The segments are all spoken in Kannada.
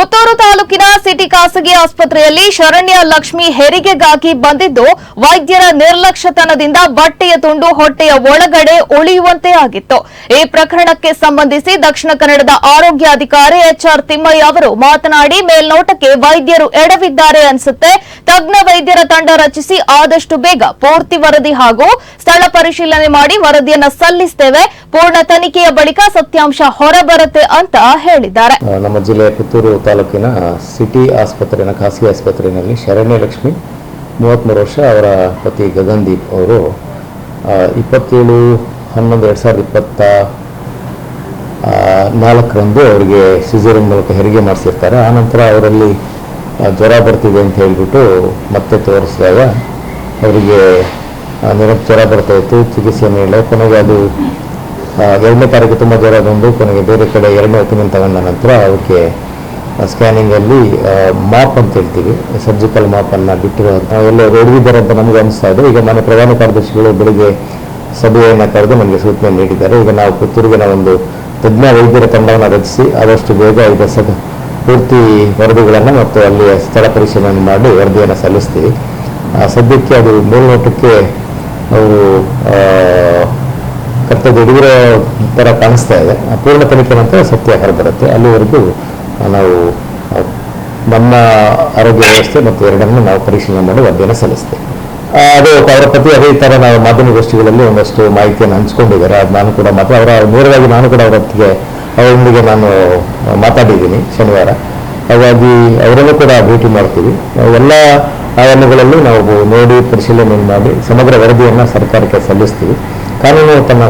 ಪುತ್ತೂರು ತಾಲೂಕಿನ ಸಿಟಿ ಖಾಸಗಿ ಆಸ್ಪತ್ರೆಯಲ್ಲಿ ಶರಣ್ಯ ಲಕ್ಷ್ಮಿ ಹೆರಿಗೆಗಾಗಿ ಬಂದಿದ್ದು, ವೈದ್ಯರ ನಿರ್ಲಕ್ಷ್ಯತನದಿಂದ ಬಟ್ಟೆಯ ತುಂಡು ಹೊಟ್ಟೆಯ ಒಳಗಡೆ ಉಳಿಯುವಂತೆ ಆಗಿತ್ತು. ಈ ಪ್ರಕರಣಕ್ಕೆ ಸಂಬಂಧಿಸಿ ದಕ್ಷಿಣ ಕನ್ನಡದ ಆರೋಗ್ಯಾಧಿಕಾರಿ ಎಚ್ಆರ್ ತಿಮ್ಮಯ್ಯ ಅವರು ಮಾತನಾಡಿ, ಮೇಲ್ನೋಟಕ್ಕೆ ವೈದ್ಯರು ಎಡವಿದ್ದಾರೆ ಅನ್ಸುತ್ತೆ. ತಜ್ಞ ವೈದ್ಯರ ತಂಡ ರಚಿಸಿ ಆದಷ್ಟು ಬೇಗ ಪೂರ್ತಿ ವರದಿ ಹಾಗೂ ಸ್ಥಳ ಪರಿಶೀಲನೆ ಮಾಡಿ ವರದಿಯನ್ನು ಸಲ್ಲಿಸುತ್ತೇವೆ ಪೂರ್ಣ ತನಿಖೆಯ ಬಳಿಕ ಸತ್ಯಾಂಶ ಹೊರಬರುತ್ತೆ ಅಂತ ಹೇಳಿದ್ದಾರೆ. ನಮ್ಮ ಜಿಲ್ಲೆಯ ಪುತ್ತೂರು ತಾಲೂಕಿನ ಸಿಟಿ ಆಸ್ಪತ್ರೆನ ಖಾಸಗಿ ಆಸ್ಪತ್ರೆಯಲ್ಲಿ ಶರಣ್ಯ ಲಕ್ಷ್ಮಿ ಮೂವತ್ತ್ಮೂರು ವರ್ಷ ಅವರ ಪತಿ ಗಗನ್ದೀಪ್ ಅವರು ಇಪ್ಪತ್ತೇಳು ಹನ್ನೊಂದು ಎರಡು ಸಾವಿರದ ಇಪ್ಪತ್ತ ನಾಲ್ಕರಂದು ಅವರಿಗೆ ಸಿಜರಿನ್ ಮೂಲಕ ಹೆರಿಗೆ ಮಾಡಿಸಿರ್ತಾರೆ. ಆನಂತರ ಅವರಲ್ಲಿ ಜ್ವರ ಬರ್ತಿದೆ ಅಂತ ಹೇಳಿಬಿಟ್ಟು ಮತ್ತೆ ತೋರಿಸಿದಾಗ ಅವರಿಗೆ ನಿರಂತರ ಜ್ವರ ಬರ್ತಾ ಇತ್ತು. ಚಿಕಿತ್ಸೆ ಮೇಲೆ ಕೊನೆಗೆ ಅದು ಎರಡನೇ ತಾರೀಕು ತುಂಬ ಜ್ವರ ಬಂದು ಕೊನೆಗೆ ಬೇರೆ ಕಡೆ ಎರಡನೇ ಒಪಿನಿಯನ್ ತಗೊಂಡ ನಂತರ ಅವಕ್ಕೆ ಸ್ಕ್ಯಾನಿಂಗಲ್ಲಿ ಮಾಪ್ ಅಂತ ಹೇಳ್ತೀವಿ ಸರ್ಜಿಕಲ್ ಮಾಪನ್ನು ಬಿಟ್ಟಿರೋ ಎಲ್ಲ ಹೊಡೆದಿದ್ದಾರೆ ಅಂತ ನಮಗೆ ಅನಿಸ್ತಾ ಇದೆ. ಈಗ ಮನೆ ಪ್ರಧಾನ ಕಾರ್ಯದರ್ಶಿಗಳು ಬೆಳಿಗ್ಗೆ ಸಭೆಯನ್ನು ಕರೆದು ನಮಗೆ ಸೂಚನೆ ನೀಡಿದ್ದಾರೆ. ಈಗ ನಾವು ಪುತ್ತೂರಿಗೆ ಒಂದು ತಜ್ಞ ವೈದ್ಯರ ತಂಡವನ್ನು ರಚಿಸಿ ಆದಷ್ಟು ಬೇಗ ಈಗ ಸದ ಪೂರ್ತಿ ವರದಿಗಳನ್ನು ಮತ್ತು ಅಲ್ಲಿಯ ಸ್ಥಳ ಪರಿಶೀಲನೆ ಮಾಡಿ ವರದಿಯನ್ನು ಸಲ್ಲಿಸ್ತೀವಿ. ಆ, ಸದ್ಯಕ್ಕೆ ಅದು ಮೇಲ್ನೋಟಕ್ಕೆ ಅವರು ಕರ್ತವ್ಯ ಹಿಡಿದಿರೋ ಥರ ಕಾಣಿಸ್ತಾ ಇದೆ. ಪೂರ್ಣ ತನಿಖೆ ನಂತರ ಸತ್ಯ ಹೊರಬರುತ್ತೆ ಅಲ್ಲಿವರೆಗೂ ನಾವು ನಮ್ಮ ಆರೋಗ್ಯ ವ್ಯವಸ್ಥೆ ಮತ್ತು ಎರಡನ್ನೂ ನಾವು ಪರಿಶೀಲನೆ ಮಾಡಿ ವರದಿಯನ್ನು ಸಲ್ಲಿಸ್ತೇವೆ. ಅದು ಅವರ ಪ್ರತಿ ಅದೇ ಥರ ನಾವು ಮಾಧ್ಯಮಗೋಷ್ಠಿಗಳಲ್ಲಿ ಒಂದಷ್ಟು ಮಾಹಿತಿಯನ್ನು ಹಂಚ್ಕೊಂಡಿದ್ದಾರೆ. ಅದು ನಾನು ಕೂಡ ಮಾತ್ರ, ಅವರ ನೇರವಾಗಿ ನಾನು ಕೂಡ ಅವರೊತ್ತಿಗೆ ಅವರೊಂದಿಗೆ ನಾನು ಮಾತಾಡಿದ್ದೀನಿ ಶನಿವಾರ. ಹಾಗಾಗಿ ಅವರನ್ನು ಕೂಡ ಭೇಟಿ ಮಾಡ್ತೀವಿ. ಎಲ್ಲ ಆಯಾಮಗಳಲ್ಲಿ ನಾವು ನೋಡಿ ಪರಿಶೀಲನೆ ಮಾಡಿ ಸಮಗ್ರ ವರದಿಯನ್ನು ಸರ್ಕಾರಕ್ಕೆ ಸಲ್ಲಿಸ್ತೀವಿ. ಕಾನೂನು ತನ್ನ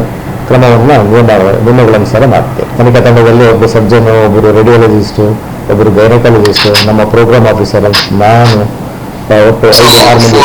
ಕ್ರಮವನ್ನು ನಿಯಮ ನಿಯಮಗಳನುಸಾರ ಮಾಡ್ತೇವೆ. ತನಿಖಾ ತಂಡದಲ್ಲಿ ಒಬ್ಬ ಸರ್ಜನು ಒಬ್ಬರು ರೇಡಿಯಾಲಜಿಸ್ಟು ಒಬ್ಬರು ಗೈನಕಾಲಜಿಸ್ಟು ನಮ್ಮ ಪ್ರೋಗ್ರಾಮ್ ಆಫೀಸರ್ ನಾನು ಒಟ್ಟು ಐದು ಆರು ಮಂದಿ